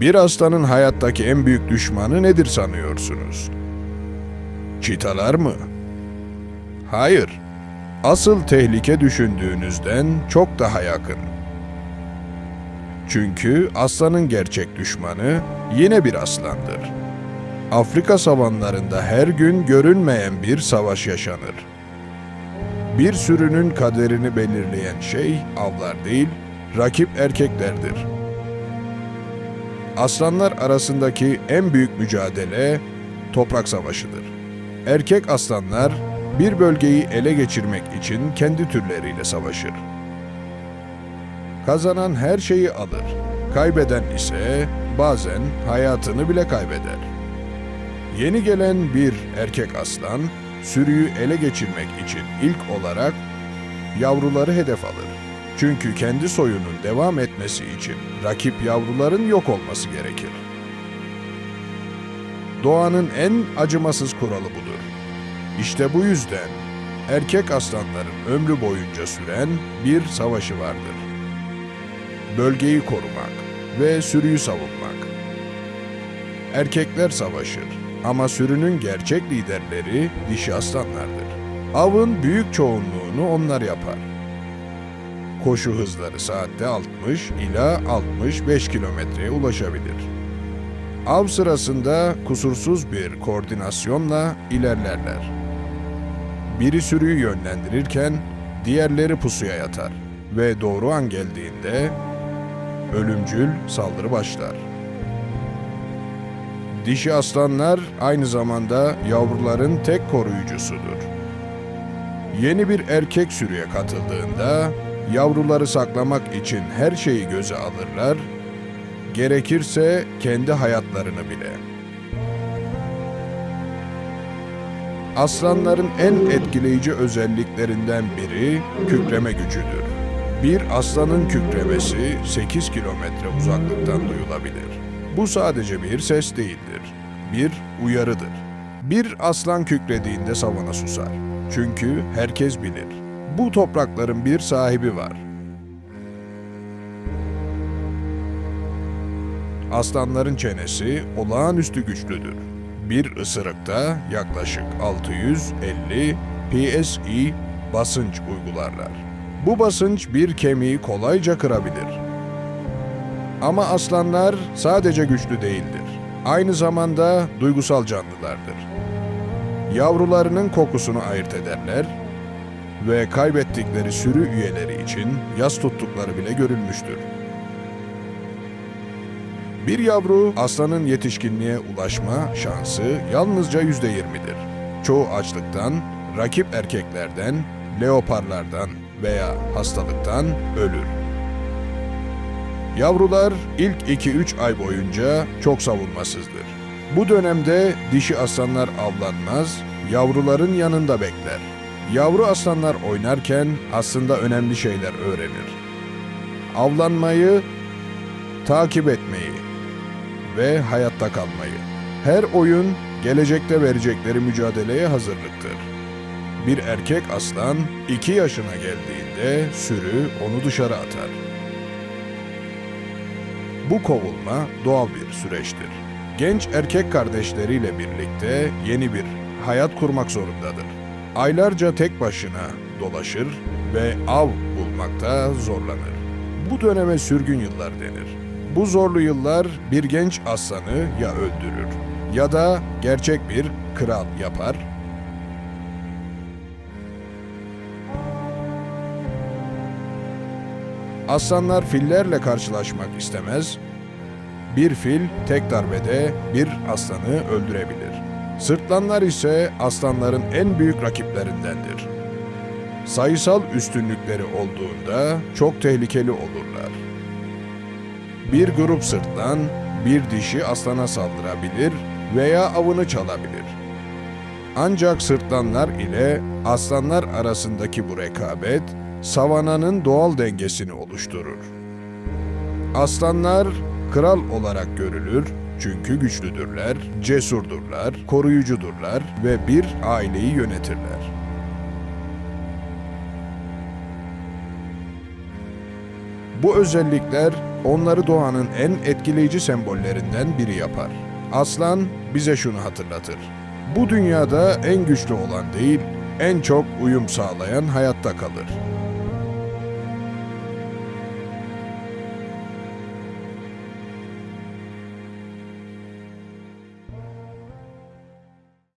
Bir aslanın hayattaki en büyük düşmanı nedir sanıyorsunuz? Çitalar mı? Hayır. Asıl tehlike düşündüğünüzden çok daha yakın. Çünkü aslanın gerçek düşmanı yine bir aslandır. Afrika savanlarında her gün görünmeyen bir savaş yaşanır. Bir sürünün kaderini belirleyen şey avlar değil, rakip erkeklerdir. Aslanlar arasındaki en büyük mücadele toprak savaşıdır. Erkek aslanlar bir bölgeyi ele geçirmek için kendi türleriyle savaşır. Kazanan her şeyi alır. Kaybeden ise bazen hayatını bile kaybeder. Yeni gelen bir erkek aslan sürüyü ele geçirmek için ilk olarak yavruları hedef alır. Çünkü kendi soyunun devam etmesi için rakip yavruların yok olması gerekir. Doğanın en acımasız kuralı budur. İşte bu yüzden erkek aslanların ömrü boyunca süren bir savaşı vardır. Bölgeyi korumak ve sürüyü savunmak. Erkekler savaşır ama sürünün gerçek liderleri dişi aslanlardır. Avın büyük çoğunluğunu onlar yapar. Koşu hızları saatte 60 ila 65 kilometreye ulaşabilir. Av sırasında kusursuz bir koordinasyonla ilerlerler. Biri sürüyü yönlendirirken diğerleri pusuya yatar ve doğru an geldiğinde ölümcül saldırı başlar. Dişi aslanlar aynı zamanda yavruların tek koruyucusudur. Yeni bir erkek sürüye katıldığında yavruları saklamak için her şeyi göze alırlar, gerekirse kendi hayatlarını bile. Aslanların en etkileyici özelliklerinden biri kükreme gücüdür. Bir aslanın kükremesi 8 kilometre uzaklıktan duyulabilir. Bu sadece bir ses değildir, bir uyarıdır. Bir aslan kükrediğinde savana susar. Çünkü herkes bilir. Bu toprakların bir sahibi var. Aslanların çenesi olağanüstü güçlüdür. Bir ısırıkta yaklaşık 650 PSI basınç uygularlar. Bu basınç bir kemiği kolayca kırabilir. Ama aslanlar sadece güçlü değildir. Aynı zamanda duygusal canlılardır. Yavrularının kokusunu ayırt ederler ve kaybettikleri sürü üyeleri için yas tuttukları bile görülmüştür. Bir yavru aslanın yetişkinliğe ulaşma şansı yalnızca yüzde yirmidir. Çoğu açlıktan, rakip erkeklerden, leoparlardan veya hastalıktan ölür. Yavrular ilk 2-3 ay boyunca çok savunmasızdır. Bu dönemde dişi aslanlar avlanmaz, yavruların yanında bekler. Yavru aslanlar oynarken aslında önemli şeyler öğrenir. Avlanmayı, takip etmeyi ve hayatta kalmayı. Her oyun gelecekte verecekleri mücadeleye hazırlıktır. Bir erkek aslan 2 yaşına geldiğinde sürü onu dışarı atar. Bu kovulma doğal bir süreçtir. Genç erkek kardeşleriyle birlikte yeni bir hayat kurmak zorundadır. Aylarca tek başına dolaşır ve av bulmakta zorlanır. Bu döneme sürgün yıllar denir. Bu zorlu yıllar bir genç aslanı ya öldürür ya da gerçek bir kral yapar Aslanlar fillerle karşılaşmak istemez. Bir fil tek darbede bir aslanı öldürebilir. Sırtlanlar ise aslanların en büyük rakiplerindendir. Sayısal üstünlükleri olduğunda çok tehlikeli olurlar. Bir grup sırtlan bir dişi aslana saldırabilir veya avını çalabilir. Ancak sırtlanlar ile aslanlar arasındaki bu rekabet savananın doğal dengesini oluşturur. Aslanlar kral olarak görülür çünkü güçlüdürler, cesurdurlar, koruyucudurlar ve bir aileyi yönetirler. Bu özellikler onları doğanın en etkileyici sembollerinden biri yapar. Aslan bize şunu hatırlatır. Bu dünyada en güçlü olan değil, en çok uyum sağlayan hayatta kalır.